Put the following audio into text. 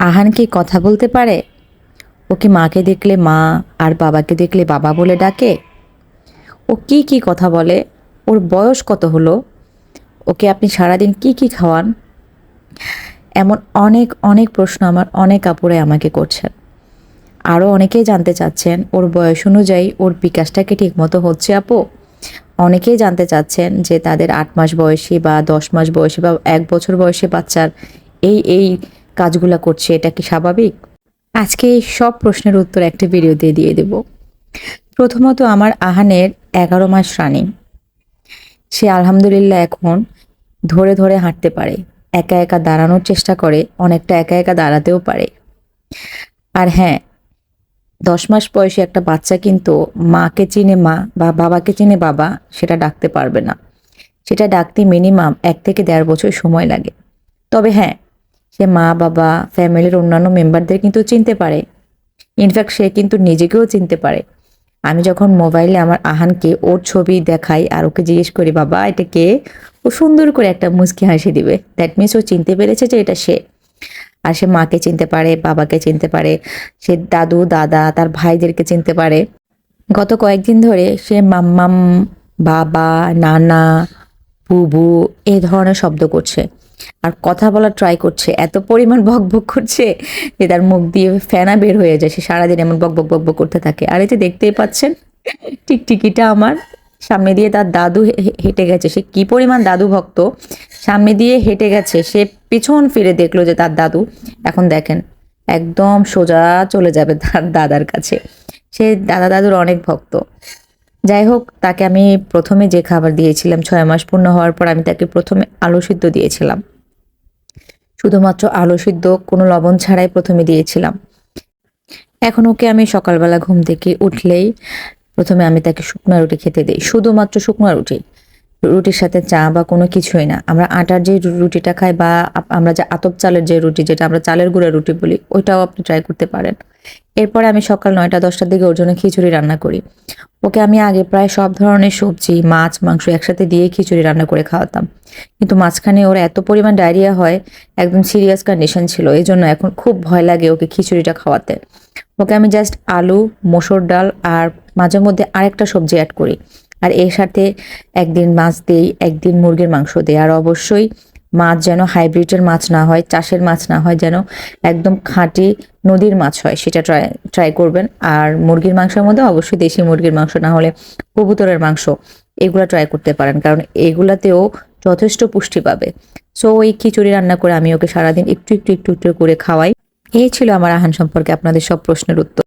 আহান কি কথা বলতে পারে? ও কি মাকে দেখলে মা আর বাবাকে দেখলে বাবা বলে ডাকে? ও কি কি কথা বলে? ওর বয়স কত হলো? ওকে আপনি সারাদিন কি কি খাওয়ান? এমন অনেক অনেক প্রশ্ন আমার অনেক আপুরে আমাকে করছেন। আরও অনেকেই জানতে চাচ্ছেন ওর বয়স অনুযায়ী ওর বিকাশটা কি ঠিকমতো হচ্ছে আপু? অনেকেই জানতে চাচ্ছেন যে তাদের আট মাস বয়সী বা দশ মাস বয়সী বা এক বছর বয়সী বাচ্চার এই এই কাজগুলা করছে, এটা কি স্বাভাবিক? আজকে এই সব প্রশ্নের উত্তর একটা ভিডিও দিয়ে দিয়ে দেব। প্রথমত আমার আহানের এগারো মাস রানী। সে আলহামদুলিল্লাহ এখন ধরে ধরে হাঁটতে পারে, একা একা দাঁড়ানোর চেষ্টা করে, অনেকটা একা একা দাঁড়াতেও পারে। আর হ্যাঁ দশ মাস বয়সে একটা বাচ্চা কিন্তু মাকে চিনে মা বা বাবাকে চিনে বাবা সেটা ডাকতে পারবে না। সেটা ডাকতে মিনিমাম এক থেকে দেড় বছর সময় লাগে। তবে হ্যাঁ সে মা, বাবা ফ্যামিলির অন্যান্য মেম্বারদের কিন্তু চিনতে পারে। ইনফ্যাক্ট সে কিন্তু নিজেকেও চিনতে পারে। আমি যখন মোবাইলে আমার আহানকে ওর ছবি দেখাই আর ওকে জিজ্ঞেস করি, বাবা, এটা কে? ও সুন্দর করে একটা মুচকি হাসি দিবে। দ্যাট মিনস ও চিনতে পেরেছে যে এটা সে। আর সে মাকে চিনতে পারে, বাবাকে চিনতে পারে, সে দাদু, দাদা, তার ভাইদেরকে চিনতে পারে। গত কয়েকদিন ধরে সে মাম্মাম, বাবা, নানা, বুবু এই ধরনের শব্দ করছে। আর কথা বলার ট্রাই করছে, এত পরিমাণ বক বক করছে যে তার মুখ দিয়ে ফেনা বের হয়ে যায়, সে সারাদিন এমন বক বক বক বক করতে থাকে। আর যে দেখতেই পাচ্ছেন টিকটিকিটা আমার, সামনে দিয়ে তার দাদু হেঁটে গেছে, সে কি পরিমাণ দাদু ভক্ত। সামনে দিয়ে হেঁটে গেছে, সে পিছন ফিরে দেখল যে তার দাদু, এখন দেখেন, একদম সোজা চলে যাবে তার দাদার কাছে। সে দাদা দাদুর অনেক ভক্ত। যাই হোক, তাকে আমি প্রথমে যে খাবার দিয়েছিলাম ছয় মাস পূর্ণ হওয়ার পর আমি তাকে প্রথমে আলু সিদ্ধ দিয়েছিলাম। শুধুমাত্র আলু সিদ্ধ, কোনো লবণ ছাড়াই প্রথমে দিয়েছিলাম। এখন ওকে আমি সকালবেলা ঘুম থেকে উঠলেই প্রথমে আমি তাকে শুকনো রুটি খেতে দিই। শুধুমাত্র শুকনো রুটি। রুটির সাথে চা বা কোনো কিছুই না। আমরা আটার যে রুটিটা খাই বা আমরা যে আতপ চালের যে রুটি, যেটা আমরা চালের গুঁড়া রুটি বলি, ওইটাও আপনি ট্রাই করতে পারেন। এরপরে আমি সকাল নয়টা, দশটার দিকে ওর জন্য খিচুড়ি রান্না করি। ওকে আমি আগে প্রায় সব ধরনের সবজি, মাছ, মাংস একসাথে দিয়ে খিচুড়ি রান্না করে খাওয়াতাম। কিন্তু মাঝখানে ওর এত পরিমাণ ডায়রিয়া হয়, একদম সিরিয়াস কন্ডিশন ছিল, এই জন্য এখন খুব ভয় লাগে ওকে খিচুড়িটা খাওয়াতে। ওকে আমি জাস্ট আলু, মসুর ডাল আর মাঝে মধ্যে আরেকটা সবজি অ্যাড করি। আর এর সাথে একদিন মাছ দেই, একদিন মুরগির মাংস দেই। আর অবশ্যই মাছ যেন হাইব্রিডের মাছ না হয়, চাষের মাছ না হয়, যেন একদম খাঁটি নদীর মাছ হয়, সেটা ট্রাই ট্রাই করবেন। আর মুরগির মাংসের মধ্যে অবশ্যই দেশি মুরগির মাংস, না হলে কবুতরের মাংস, এগুলো ট্রাই করতে পারেন, কারণ এগুলাতেও যথেষ্ট পুষ্টি পাবে। সো ওই খিচুড়ি রান্না করে আমি ওকে সারাদিন একটু একটু একটু একটু করে খাওয়াই। এই ছিল আমার আহান সম্পর্কে আপনাদের সব প্রশ্নের উত্তর।